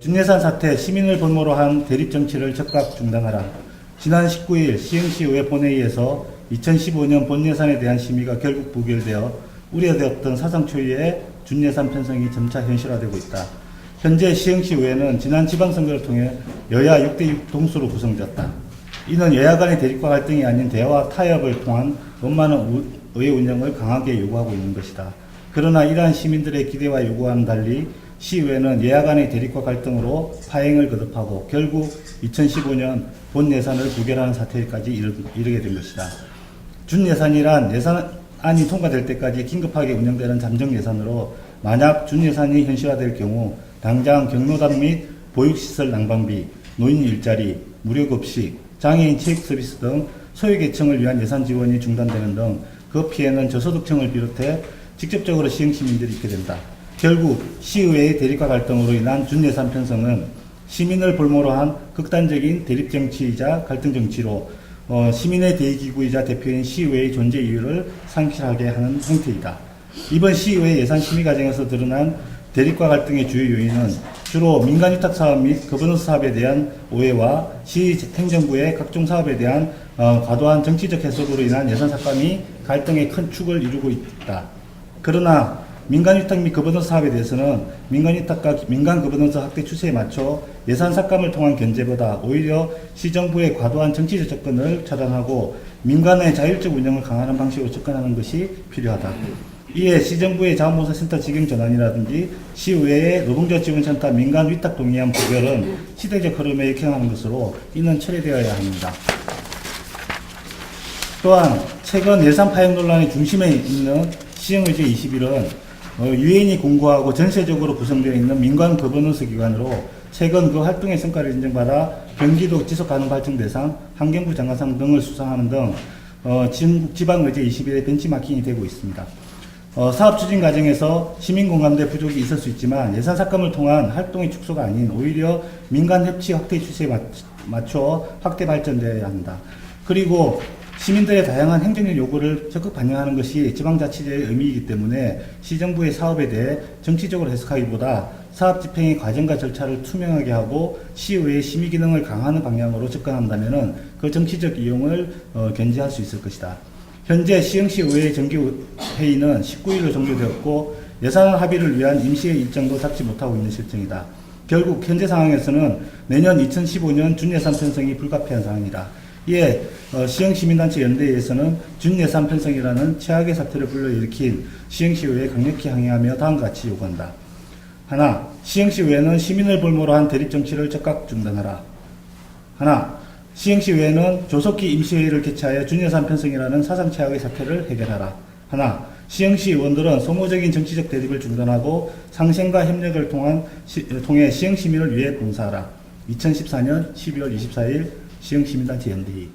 준예산 사태 시민을 볼모로 한 대립 정치를 즉각 중단하라. 지난 19일 시흥시 의회 본회의에서 2015년 본예산에 대한 심의가 결국 부결되어 우려되었던 사상 초유의 준예산 편성이 점차 현실화되고 있다. 현재 시흥시 의회는 지난 지방선거를 통해 여야 6대6 동수로 구성되었다. 이는 여야 간의 대립과 갈등이 아닌 대화와 타협을 통한 원만한 우- 의회 운영을 강하게 요구하고 있는 것이다. 그러나 이러한 시민들의 기대와 요구와는 달리 시의회는 간의 대립과 갈등으로 파행을 거듭하고 결국 2015년 본 예산을 부결하는 사태까지 이르, 이르게 된 것이다. 준 예산이란 예산안이 통과될 때까지 긴급하게 운영되는 잠정 예산으로 만약 준 예산이 현실화될 경우 당장 경로당 및 보육시설 난방비, 노인 일자리, 무료급식, 장애인 체육 서비스 등 소외계층을 위한 예산 지원이 중단되는 등 그 피해는 저소득층을 비롯해 직접적으로 시흥 시민들이 입게 된다. 결국 시의회의 대립과 갈등으로 인한 준예산 편성은 시민을 볼모로 한 극단적인 대립 정치이자 갈등 정치로 어, 시민의 대의기구이자 대표인 시의회의 존재 이유를 상실하게 하는 형태이다. 이번 시의회 예산 심의 과정에서 드러난 대립과 갈등의 주요 요인은 주로 민간 위탁 사업 및 거버넌스 사업에 대한 오해와 시 행정부의 각종 사업에 대한 어, 과도한 정치적 해석으로 인한 예산 삭감이 갈등의 큰 축을 이루고 있다. 그러나 민간위탁 및 거버넌스 사업에 대해서는 민간위탁과 민간 거버넌스 확대 추세에 맞춰 예산 삭감을 통한 견제보다 오히려 시정부의 과도한 정치적 접근을 차단하고 민간의 자율적 운영을 강화하는 방식으로 접근하는 것이 필요하다. 이에 시정부의 자원봉사센터 직영 전환이라든지 시의회의 노동자 지원센터 민간 위탁 동의안 부결은 시대적 흐름에 역행하는 것으로 이는 처리되어야 합니다. 또한 최근 예산 파행 논란의 중심에 있는 시흥의제 21은 어, 유엔이 공고하고 전세적으로 구성되어 있는 민간 거버넌스 기관으로 최근 그 활동의 성과를 인정받아 경기도 지속 가능 발전 대상, 환경부 장관상 등을 수상하는 등 어, 진- 지방 의제 21의 벤치마킹이 되고 있습니다. 어, 사업 추진 과정에서 시민 공감대 부족이 있을 수 있지만 예산 삭감을 통한 활동의 축소가 아닌 오히려 민간 협치 확대 추세에 맞, 맞춰 확대 발전되어야 한다. 그리고 시민들의 다양한 행정력 요구를 적극 반영하는 것이 지방자치제의 의미이기 때문에 시정부의 사업에 대해 정치적으로 해석하기보다 사업 집행의 과정과 절차를 투명하게 하고 시의회의 심의 기능을 강화하는 방향으로 접근한다면 그 정치적 이용을 어, 견제할 수 있을 것이다. 현재 시흥시 의회 정기회의는 19일로 종료되었고 예산 합의를 위한 임시의 일정도 잡지 못하고 있는 실정이다. 결국 현재 상황에서는 내년 2015년 준예산 편성이 불가피한 상황이다. 이에 어, 시흥시민단체 연대에서는 준예산 편성이라는 최악의 사태를 불러일으킨 시흥시의회에 강력히 항의하며 다음과 같이 요구한다. 하나, 시흥시의회는 시민을 볼모로 한 대립정치를 즉각 중단하라. 하나, 시흥시의회는 조속히 임시회의를 개최하여 준예산 편성이라는 사상 최악의 사태를 해결하라. 하나, 시흥시 의원들은 소모적인 정치적 대립을 중단하고 상생과 협력을 통한 시- 통해 시흥시민을 위해 봉사하라. 2014년 12월 24일 시흥시민단체 연대회